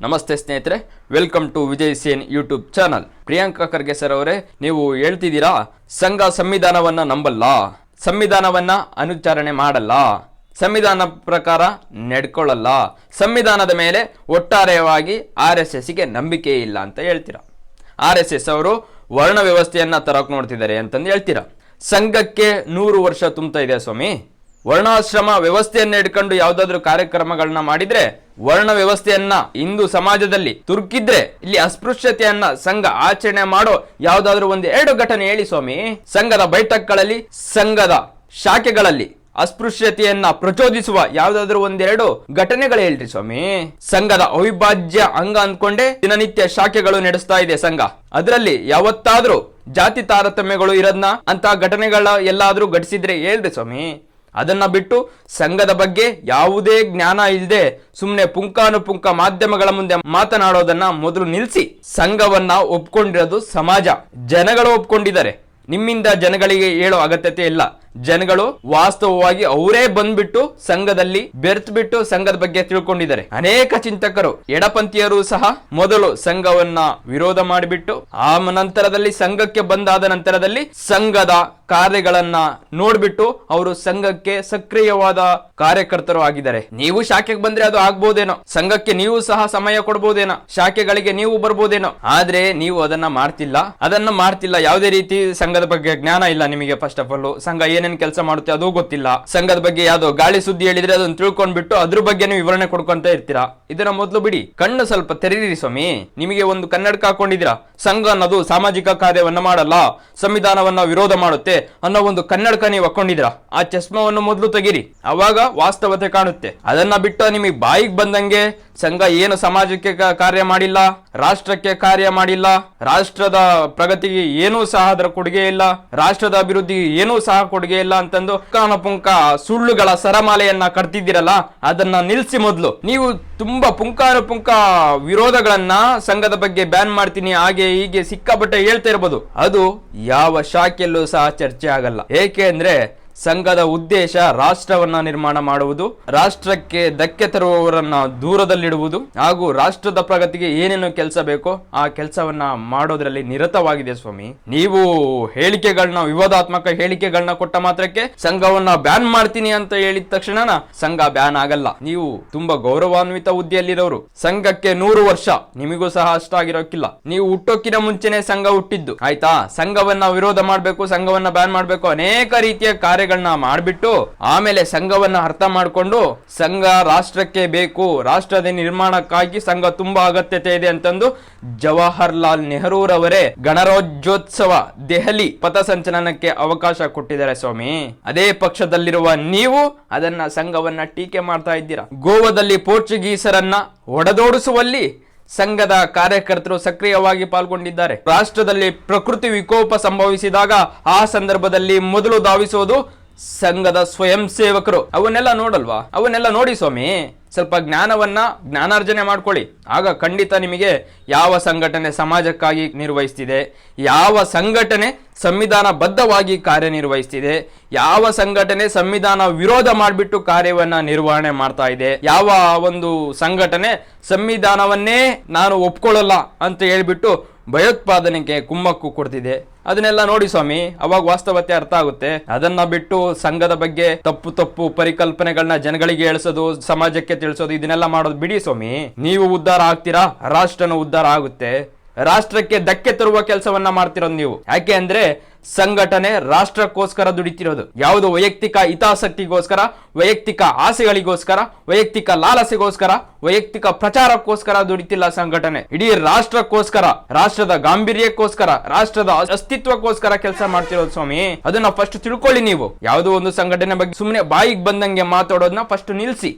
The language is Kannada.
ನಮಸ್ತೆ ಸ್ನೇಹಿತರೆ welcome to Vijay Sen YouTube channel Priyanka Kharge sir ಅವರೇ, ನೀವು ಹೇಳ್ತಿದ್ದೀರಾ? ಸಂಘ ಸಂವಿಧಾನವನ್ನ ನಂಬಲ್ಲ. ಸಂವಿಧಾನವನ್ನ ಅನುಚಾರಣೆ ಮಾಡಲ್ಲ. ಸಂವಿಧಾನ ಪ್ರಕಾರ ನಡ್ಕೊಳ್ಳಲ್ಲ. ಸಂವಿಧಾನದ ಮೇಲೆ ಒಟ್ಟಾರೆಯಾಗಿ ಆರ್ ಎಸ್ ಎಸ್ಗೆ ನಂಬಿಕೆ ಇಲ್ಲ ಅಂತ ಹೇಳ್ತೀರಾ? ಆರ್ ಎಸ್ ಎಸ್ ಅವರು ವರ್ಣ ವ್ಯವಸ್ಥೆಯನ್ನ ತರಕ್ ನೋಡ್ತಿದ್ದಾರೆ ಅಂತಂದು ಹೇಳ್ತೀರಾ? ಸಂಘಕ್ಕೆ ನೂರು ವರ್ಷ ತುಂಬ್ತಾ ಇದೆ ಸ್ವಾಮಿ. ವರ್ಣಾಶ್ರಮ ವ್ಯವಸ್ಥೆಯನ್ನ ಇಟ್ಕೊಂಡು ಯಾವುದಾದ್ರೂ ಕಾರ್ಯಕ್ರಮಗಳನ್ನ ಮಾಡಿದ್ರೆ ವರ್ಣ ವ್ಯವಸ್ಥೆಯನ್ನ ಹಿಂದೂ ಸಮಾಜದಲ್ಲಿ ತುರ್ಕಿದ್ರೆ ಇಲ್ಲಿ ಅಸ್ಪೃಶ್ಯತೆಯನ್ನ ಸಂಘ ಆಚರಣೆ ಮಾಡೋ ಯಾವ್ದಾದ್ರು ಒಂದು ಎರಡು ಘಟನೆ ಹೇಳಿ ಸ್ವಾಮಿ. ಸಂಘದ ಬೈಠಕ್ಗಳಲ್ಲಿ, ಸಂಘದ ಶಾಖೆಗಳಲ್ಲಿ ಅಸ್ಪೃಶ್ಯತೆಯನ್ನ ಪ್ರಚೋದಿಸುವ ಯಾವ್ದಾದ್ರು ಒಂದೆರಡು ಘಟನೆಗಳು ಹೇಳ್ರಿ ಸ್ವಾಮಿ. ಸಂಘದ ಅವಿಭಾಜ್ಯ ಅಂಗ ಅಂದ್ಕೊಂಡೆ ದಿನನಿತ್ಯ ಶಾಖೆಗಳು ನಡೆಸ್ತಾ ಇದೆ ಸಂಘ. ಅದರಲ್ಲಿ ಯಾವತ್ತಾದ್ರೂ ಜಾತಿ ತಾರತಮ್ಯಗಳು ಇರೋದ್ನ ಅಂತ ಘಟನೆಗಳ ಎಲ್ಲಾದ್ರೂ ಘಟಿಸಿದ್ರೆ ಹೇಳ್ರಿ ಸ್ವಾಮಿ. ಅದನ್ನ ಬಿಟ್ಟು ಸಂಘದ ಬಗ್ಗೆ ಯಾವುದೇ ಜ್ಞಾನ ಇಲ್ಲದೆ ಸುಮ್ಮನೆ ಪುಂಕಾನುಪುಂಕ ಮಾಧ್ಯಮಗಳ ಮುಂದೆ ಮಾತನಾಡೋದನ್ನ ಮೊದಲು ನಿಲ್ಲಿಸಿ ಸಂಘವನ್ನ ಒಪ್ಕೊಂಡಿರೋದು ಸಮಾಜ. ಜನಗಳು ಒಪ್ಕೊಂಡಿದ್ದಾರೆ. ನಿಮ್ಮಿಂದ ಜನಗಳಿಗೆ ಹೇಳೋ ಅಗತ್ಯತೆ ಇಲ್ಲ. ಜನಗಳು ವಾಸ್ತವವಾಗಿ ಅವರೇ ಬಂದ್ಬಿಟ್ಟು ಸಂಘದಲ್ಲಿ ಬೆರ್ತ್ ಬಿಟ್ಟು ಸಂಘದ ಬಗ್ಗೆ ತಿಳ್ಕೊಂಡಿದ್ದಾರೆ. ಅನೇಕ ಚಿಂತಕರು, ಎಡಪಂಥೀಯರು ಸಹ ಮೊದಲು ಸಂಘವನ್ನ ವಿರೋಧ ಮಾಡಿಬಿಟ್ಟು, ಆ ನಂತರದಲ್ಲಿ ಸಂಘಕ್ಕೆ ಬಂದಾದ ನಂತರದಲ್ಲಿ ಸಂಘದ ಕಾರ್ಯಗಳನ್ನ ನೋಡ್ಬಿಟ್ಟು ಅವರು ಸಂಘಕ್ಕೆ ಸಕ್ರಿಯವಾದ ಕಾರ್ಯಕರ್ತರು ಆಗಿದ್ದಾರೆ. ನೀವು ಶಾಖೆಗೆ ಬಂದ್ರೆ ಅದು ಆಗ್ಬೋದೇನೋ? ಸಂಘಕ್ಕೆ ನೀವು ಸಹ ಸಮಯ ಕೊಡ್ಬೋದೇನೋ? ಶಾಖೆಗಳಿಗೆ ನೀವು ಬರ್ಬೋದೇನೋ? ಆದ್ರೆ ನೀವು ಅದನ್ನ ಮಾಡ್ತಿಲ್ಲ. ಅದನ್ನ ಮಾಡ್ತಿಲ್ಲ ಯಾವುದೇ ರೀತಿ ಸಂಘದ ಬಗ್ಗೆ ಜ್ಞಾನ ಇಲ್ಲ ನಿಮಗೆ ಫಸ್ಟ್ ಆಫ್ ಆಲ್ ಸಂಘ ಏನೇನ್ ಕೆಲಸ ಮಾಡುತ್ತೆ ಅದು ಗೊತ್ತಿಲ್ಲ. ಸಂಘದ ಬಗ್ಗೆ ಯಾವ್ದೋ ಗಾಳಿ ಸುದ್ದಿ ಹೇಳಿದ್ರೆ ಅದನ್ನ ತಿಳ್ಕೊಂಡ್ಬಿಟ್ಟು ಅದ್ರ ಬಗ್ಗೆ ನೀವು ವಿವರಣೆ ಕೊಡ್ಕೊಂತ ಇರ್ತೀರಾ? ಇದನ್ನ ಮೊದಲು ಬಿಡಿ. ಕಣ್ಣು ಸ್ವಲ್ಪ ತೆರೀರಿ ಸ್ವಾಮಿ. ನಿಮಗೆ ಒಂದು ಕನ್ನಡಕ ಹಾಕೊಂಡಿದ್ದೀರಾ? ಸಂಘ ಅನ್ನೋದು ಸಾಮಾಜಿಕ ಕಾರ್ಯವನ್ನ ಮಾಡಲ್ಲ. ಸಂವಿಧಾನವನ್ನ ವಿರೋಧ ಮಾಡುತ್ತೆ. ಅನ್ನೋ ಒಂದು ಕನ್ನಡಕ ನೀವು ಹಾಕೊಂಡಿದ್ರ ಆ ಚಸ್ಮವನ್ನು ಮೊದಲು ತೆಗೀರಿ. ಅವಾಗ ವಾಸ್ತವತೆ ಕಾಣುತ್ತೆ. ಅದನ್ನ ಬಿಟ್ಟು ನಿಮಗೆ ಬಾಯಿಗೆ ಬಂದಂಗೆ ಸಂಘ ಏನು ಸಮಾಜಕ್ಕೆ ಕಾರ್ಯ ಮಾಡಿಲ್ಲ, ರಾಷ್ಟ್ರಕ್ಕೆ ಕಾರ್ಯ ಮಾಡಿಲ್ಲ, ರಾಷ್ಟ್ರದ ಪ್ರಗತಿಗೆ ಏನೂ ಸಹ ಅದರ ಕೊಡುಗೆ ಇಲ್ಲ, ರಾಷ್ಟ್ರದ ಅಭಿವೃದ್ಧಿಗೆ ಏನೂ ಸಹ ಕೊಡುಗೆ ಇಲ್ಲ ಅಂತಂದು ಪುಂಕ ಸುಳ್ಳುಗಳ ಸರಮಾಲೆಯನ್ನ ಕಟ್ತಿದ್ದೀರಲ್ಲ, ಅದನ್ನ ನಿಲ್ಸಿ ಮೊದಲು. ನೀವು ತುಂಬಾ ಪುಂಕಾನುಪುಂಕ ವಿರೋಧಗಳನ್ನ ಸಂಘದ ಬಗ್ಗೆ ಬ್ಯಾನ್ ಮಾಡ್ತೀನಿ, ಹಾಗೆ ಹೀಗೆ ಸಿಕ್ಕಾಪಟ್ಟೆ ಹೇಳ್ತಾ ಇರ್ಬೋದು. ಅದು ಯಾವ ಶಾಖೆಯಲ್ಲೂ ಸಹ ಚರ್ಚೆ ಆಗಲ್ಲ. ಏಕೆ ಅಂದ್ರೆ ಸಂಘದ ಉದ್ದೇಶ ರಾಷ್ಟ್ರವನ್ನ ನಿರ್ಮಾಣ ಮಾಡುವುದು, ರಾಷ್ಟ್ರಕ್ಕೆ ಧಕ್ಕೆ ತರುವವರನ್ನ ದೂರದಲ್ಲಿಡುವುದು ಹಾಗೂ ರಾಷ್ಟ್ರದ ಪ್ರಗತಿಗೆ ಏನೇನು ಕೆಲಸ ಬೇಕೋ ಆ ಕೆಲಸವನ್ನ ಮಾಡೋದ್ರಲ್ಲಿ ನಿರತವಾಗಿದೆ ಸ್ವಾಮಿ. ನೀವು ಹೇಳಿಕೆಗಳನ್ನ ವಿವಾದಾತ್ಮಕ ಹೇಳಿಕೆಗಳನ್ನ ಕೊಟ್ಟ ಮಾತ್ರಕ್ಕೆ ಸಂಘವನ್ನ ಬ್ಯಾನ್ ಮಾಡ್ತೀನಿ ಅಂತ ಹೇಳಿದ ತಕ್ಷಣ ಸಂಘ ಬ್ಯಾನ್ ಆಗಲ್ಲ. ನೀವು ತುಂಬಾ ಗೌರವಾನ್ವಿತ ಹುದ್ದೆಯಲ್ಲಿರೋರು. ಸಂಘಕ್ಕೆ ನೂರು ವರ್ಷ, ನಿಮಗೂ ಸಹ ಅಷ್ಟಾಗಿರೋಕ್ಕಿಲ್ಲ. ನೀವು ಹುಟ್ಟೋಕಿನ ಮುಂಚೆನೆ ಸಂಘ ಹುಟ್ಟಿದ್ದು. ಆಯ್ತಾ? ಸಂಘವನ್ನ ವಿರೋಧ ಮಾಡಬೇಕು, ಸಂಘವನ್ನ ಬ್ಯಾನ್ ಮಾಡಬೇಕು, ಅನೇಕ ರೀತಿಯ ಕಾರ್ಯಗಳನ್ನ ಮಾಡ್ಬಿಟ್ಟು ಆಮೇಲೆ ಸಂಘವನ್ನ ಅರ್ಥ ಮಾಡ್ಕೊಂಡು ಸಂಘ ರಾಷ್ಟ್ರಕ್ಕೆ ಬೇಕು, ರಾಷ್ಟ್ರದ ನಿರ್ಮಾಣಕ್ಕಾಗಿ ಸಂಘ ತುಂಬಾ ಅಗತ್ಯತೆ ಇದೆ ಅಂತಂದು ಜವಾಹರ್ಲಾಲ್ ನೆಹರೂರವರೇ ಗಣರಾಜ್ಯೋತ್ಸವ ದೆಹಲಿ ಪಥಸಂಚಲನಕ್ಕೆ ಅವಕಾಶ ಕೊಟ್ಟಿದ್ದಾರೆ ಸ್ವಾಮಿ. ಅದೇ ಪಕ್ಷದಲ್ಲಿರುವ ನೀವು ಅದನ್ನ ಸಂಘವನ್ನ ಟೀಕೆ ಮಾಡ್ತಾ ಇದ್ದೀರಾ. ಗೋವಾದಲ್ಲಿ ಪೋರ್ಚುಗೀಸರನ್ನ ಒಡೆದೋಡಿಸುವಲ್ಲಿ ಸಂಘದ ಕಾರ್ಯಕರ್ತರು ಸಕ್ರಿಯವಾಗಿ ಪಾಲ್ಗೊಂಡಿದ್ದಾರೆ. ರಾಷ್ಟ್ರದಲ್ಲಿ ಪ್ರಕೃತಿ ವಿಕೋಪ ಸಂಭವಿಸಿದಾಗ ಆ ಸಂದರ್ಭದಲ್ಲಿ ಮೊದಲು ಧಾವಿಸೋದು ಸಂಘದ ಸ್ವಯಂ ಸೇವಕರು. ಅವನ್ನೆಲ್ಲ ನೋಡಲ್ವಾ? ಅವನ್ನೆಲ್ಲ ನೋಡಿ ಸ್ವಾಮಿ, ಸ್ವಲ್ಪ ಜ್ಞಾನವನ್ನ ಜ್ಞಾನಾರ್ಜನೆ ಮಾಡ್ಕೊಳ್ಳಿ. ಆಗ ಖಂಡಿತ ನಿಮಗೆ ಯಾವ ಸಂಘಟನೆ ಸಮಾಜಕ್ಕಾಗಿ ನಿರ್ವಹಿಸ್ತಿದೆ, ಯಾವ ಸಂಘಟನೆ ಸಂವಿಧಾನ ಬದ್ಧವಾಗಿ ಕಾರ್ಯನಿರ್ವಹಿಸ್ತಿದೆ, ಯಾವ ಸಂಘಟನೆ ಸಂವಿಧಾನ ವಿರೋಧ ಮಾಡಿಬಿಟ್ಟು ಕಾರ್ಯವನ್ನ ನಿರ್ವಹಣೆ ಮಾಡ್ತಾ ಇದೆ, ಯಾವ ಒಂದು ಸಂಘಟನೆ ಸಂವಿಧಾನವನ್ನೇ ನಾನು ಒಪ್ಕೊಳ್ಳಲ್ಲ ಅಂತ ಹೇಳ್ಬಿಟ್ಟು ಭಯೋತ್ಪಾದನೆಗೆ ಕುಮ್ಮಕ್ಕು ಕೊಡ್ತಿದೆ. ಅದನ್ನೆಲ್ಲ ನೋಡಿ ಸ್ವಾಮಿ, ಅವಾಗ ವಾಸ್ತವತೆ ಅರ್ಥ ಆಗುತ್ತೆ. ಅದನ್ನ ಬಿಟ್ಟು ಸಂಘದ ಬಗ್ಗೆ ತಪ್ಪು ತಪ್ಪು ಪರಿಕಲ್ಪನೆಗಳನ್ನ ಜನಗಳಿಗೆ ಹೇಳಿಸೋದು, ಸಮಾಜಕ್ಕೆ ತಿಳಿಸೋದು, ಇದನ್ನೆಲ್ಲ ಮಾಡೋದು ಬಿಡಿ ಸ್ವಾಮಿ. ನೀವು ಉದ್ಧಾರ ಆಗ್ತೀರಾ? ರಾಷ್ಟ್ರನ ಉದ್ಧಾರ ಆಗುತ್ತೆ. ರಾಷ್ಟ್ರಕ್ಕೆ ಧಕ್ಕೆ ತರುವ ಕೆಲಸವನ್ನ ಮಾಡ್ತಿರೋದು ನೀವು. ಯಾಕೆ ಅಂದ್ರೆ ಸಂಘಟನೆ ರಾಷ್ಟ್ರಕ್ಕೋಸ್ಕರ ದುಡಿತಿರೋದು. ಯಾವುದು ವೈಯಕ್ತಿಕ ಹಿತಾಸಕ್ತಿಗೋಸ್ಕರ, ವೈಯಕ್ತಿಕ ಆಸೆಗಳಿಗೋಸ್ಕರ, ವೈಯಕ್ತಿಕ ಲಾಲಸೆಗೋಸ್ಕರ, ವೈಯಕ್ತಿಕ ಪ್ರಚಾರಕ್ಕೋಸ್ಕರ ದುಡಿತಿಲ್ಲ ಸಂಘಟನೆ. ಇಡೀ ರಾಷ್ಟ್ರಕ್ಕೋಸ್ಕರ, ರಾಷ್ಟ್ರದ ಗಾಂಭೀರ್ಯಕ್ಕೋಸ್ಕರ, ರಾಷ್ಟ್ರದ ಅಸ್ತಿತ್ವಕ್ಕೋಸ್ಕರ ಕೆಲಸ ಮಾಡ್ತಿರೋದು ಸ್ವಾಮಿ. ಅದನ್ನ ಫಸ್ಟ್ ತಿಳ್ಕೊಳ್ಳಿ ನೀವು. ಯಾವುದೋ ಒಂದು ಸಂಘಟನೆ ಬಗ್ಗೆ ಸುಮ್ಮನೆ ಬಾಯಿಗೆ ಬಂದಂಗೆ ಮಾತಾಡೋದನ್ನ ಫಸ್ಟ್ ನಿಲ್ಸಿ.